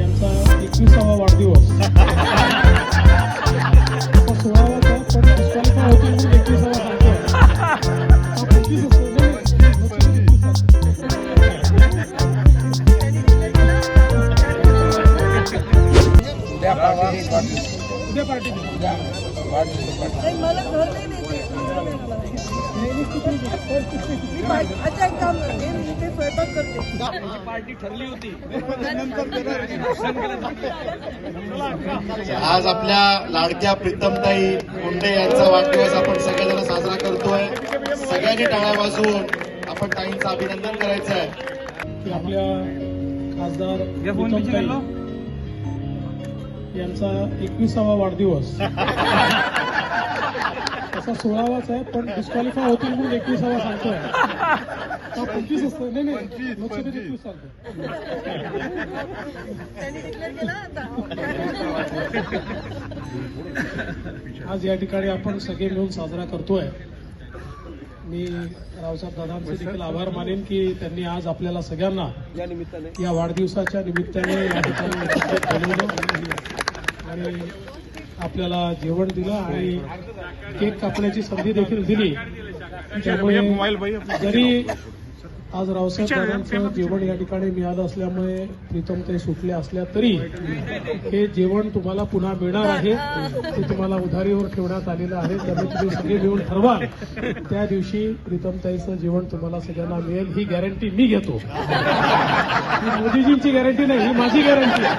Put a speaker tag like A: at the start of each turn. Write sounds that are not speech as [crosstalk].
A: यांचा एकविसावा वाढदिवस. आहे पण एकविसावा हा पंचवीस असतो. उद्या पार्टी
B: मला अच्छा एक काम करते मी स्वयंपाक करते
A: पार्टी ठरली होती
C: आज आपल्या लाडक्या प्रीतमताई मुंडे यांचा वाढदिवस आपण सगळेजण साजरा करतोय. सगळ्यांनी टाळ्या वाजवून आपण ताईंचं अभिनंदन करायचं आहे.
A: की आपल्या खासदार यांचा एकविसावा वाढदिवस. [laughs] तसा सोळावाच आहे पण डिस्क्वालिफाय होतील म्हणून एकविसावा सांगतोय. हा पंचवीस असतो. नाही नाही. लोकसभेत एकवीस सांगतो
B: त्यांनी डिक्लेअर केला आता
A: आज या ठिकाणी आपण सगळे मिळून साजरा करतोय. मी रावसाहेब दादांचे देखील आभार मानेन की त्यांनी आज आपल्याला सगळ्यांना या वाढदिवसाच्या निमित्ताने या ठिकाणी आणि आपल्याला जेवण दिलं आणि केक कापण्याची संधी देखील दिली. त्यामुळे जरी आज रावसाहेबांचं जेवण या ठिकाणी मिळालं असल्यामुळे प्रीतम ते सुटले असल्या तरी हे जेवण तुम्हाला पुन्हा मिळणार आहे. ते तुम्हाला उधारीवर ठेवण्यात आलेलं आहे. त्यामुळे तुम्ही सगळे मिळून ठरवा. त्या दिवशी प्रीतमताईचं जेवण तुम्हाला सगळ्यांना मिळेल. ही गॅरंटी मी घेतो. मोदीजींची गॅरंटी नाही ही माझी गॅरंटी आहे.